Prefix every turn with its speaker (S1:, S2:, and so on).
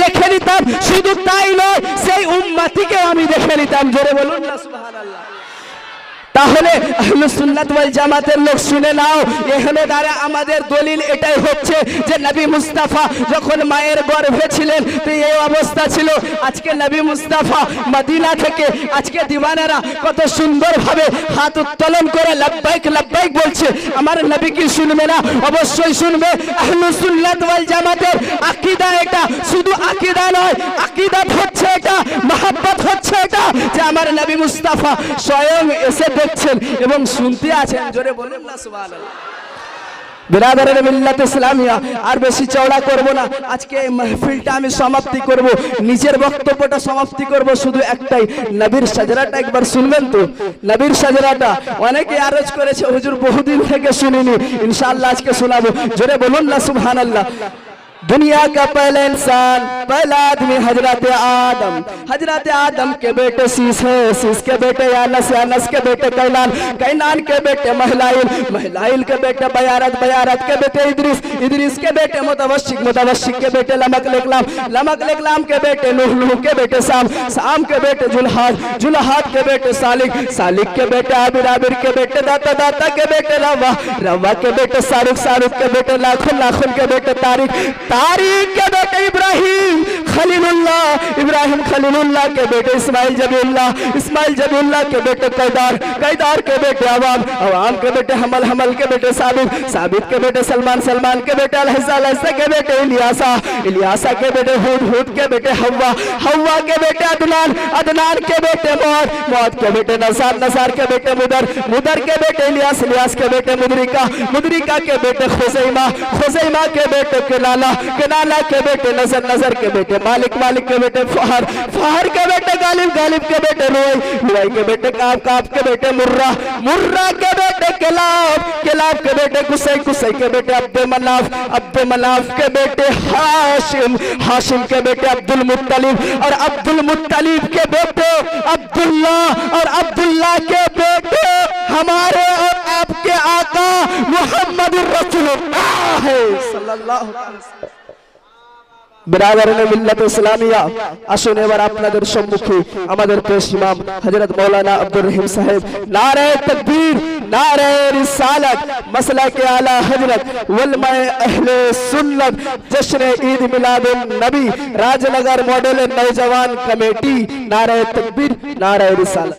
S1: দেখে নিতাম শুধু তাই নয় সেই উম্মাতিকেও আমি দেখে নিতাম। জোরে বলুন না সুবহানাল্লাহ। তাহলে জামাতের লোক শুনে নাও, এখানে দ্বারা আমাদের দলিল এটাই হচ্ছে যে নবী মুস্তাফা যখন মায়ের গর্ভে ছিলেন, তো এই অবস্থা ছিল। আজকে নবী মুস্তাফা মদিনা থেকে, আজকে দিওয়ানেরা কত সুন্দরভাবে হাত উত্তোলন করে লাব্বাইক লাব্বাইক বলছে। আমার নবী কি শুনবে না? অবশ্যই শুনবে। আহলে সুন্নাত ওয়াল জামাতের আকীদা এটা। শুধু আকীদা নয় আকীদাত হচ্ছে এটা মহাব্বত হচ্ছে এটা আমার নবী মুস্তাফা স্বয়ং এসে দেখছেন এবং শুনতে আছেন। জোরে বলুন না, সুবহানাল্লাহ। বিরাদারের মিল্লাত ইসলামিয়া, আর বেশি চওড়া করব না। আজকে এই মাহফিলটা আমি সমাপ্তি করব। নিজের বক্তব্যটা সমাপ্তি করব শুধু একটাই, নবীর সাজরাটা একবার শুনবেন তো? নবীর সাজরাটা অনেকে আরজ করেছে, হুজুর বহুদিন থেকে শুনিনি। ইনশাআল্লাহ আজকে শোনাবো। জোরে বলুন না, সুবহানাল্লাহ। دنیا کا پہلے انسان پہلا آدمی حضرت آدم حضرت آدم کے بیٹے سیس ہے سیس کے بیٹے یانس یانس کے بیٹے کینان کینان کے بیٹے محلائل محلائل کے بیٹے بیارت بیارت کے بیٹے ادریس ادریس کے بیٹے متوشک متوشک کے بیٹے لمک لکلام لمک لکلام کے بیٹے نوح نوح کے بیٹے سام سام کے بیٹے جلحاد جلحاد کے بیٹے سالک سالک کے بیٹے عابر عابر کے بیٹے داتا داتا کے بیٹے روہ روہ کے بیٹے سارک سارک کے بیٹے لاکھن لاکھن کے بیٹے تارک تاریخ کے ابراہیم ابراہیم خلیل اللہ کے بیٹے اسماعیل جبی اللہ اسماعیل جبی اللہ کے بیٹے قیدار قیدار کے بیٹے عوام عوام کے بیٹے حمل حمل کے بیٹے ثابت ثابت کے بیٹے سلمان سلمان کے بیٹے الحصہ الحصہ کے بیٹے الیاسہ الیاسہ کے بیٹے ہود ہود کے بیٹے ہوا ہوا کے بیٹے عدنان عدنان کے بیٹے موت موت کے بیٹے نصار نصار کے بیٹے مدر مدر کے بیٹے الیاس الیاس کے بیٹے مدرکہ مدرکہ کے بیٹے خزیمہ خزیمہ کے بیٹے کنالہ کنالہ کے بیٹے نظر نظر کے بیٹے مالک مالک کے بیٹے فہر فہر کے بیٹے غالب غالب کے بیٹے روئی روئی کے بیٹے کاب کاب کے بیٹے مرہ مرہ کے بیٹے کلاب کلاب کے بیٹے کسائی کسائی کے بیٹے عبد مناف عبد مناف کے بیٹے حاشم حاشم کے بیٹے عبد المطلیب اور عبد المطلیب کے بیٹے عبداللہ اور عبداللہ کے بیٹے ہمارے اور آپ کے آقا محمد الرسول اللہ صلی اللہ علیہ وسلم বিরাদারানে মিল্লাত ইসলামিয়া আসুন এবার আপনাদের সম্মুখে আমাদের পেশ ইমাম হযরত মাওলানা আব্দুর রহিম সাহেব নারে তাকবীর নারে রিসালাত মাসলা কে আলা হযরত ওয়ালমা আহলে সুন্নাত জশ্ন ঈদ মিলাদুন নবী রাজনগর মডেল নওজওয়ান কমিটি নারে তাকবীর নারে রিসালাত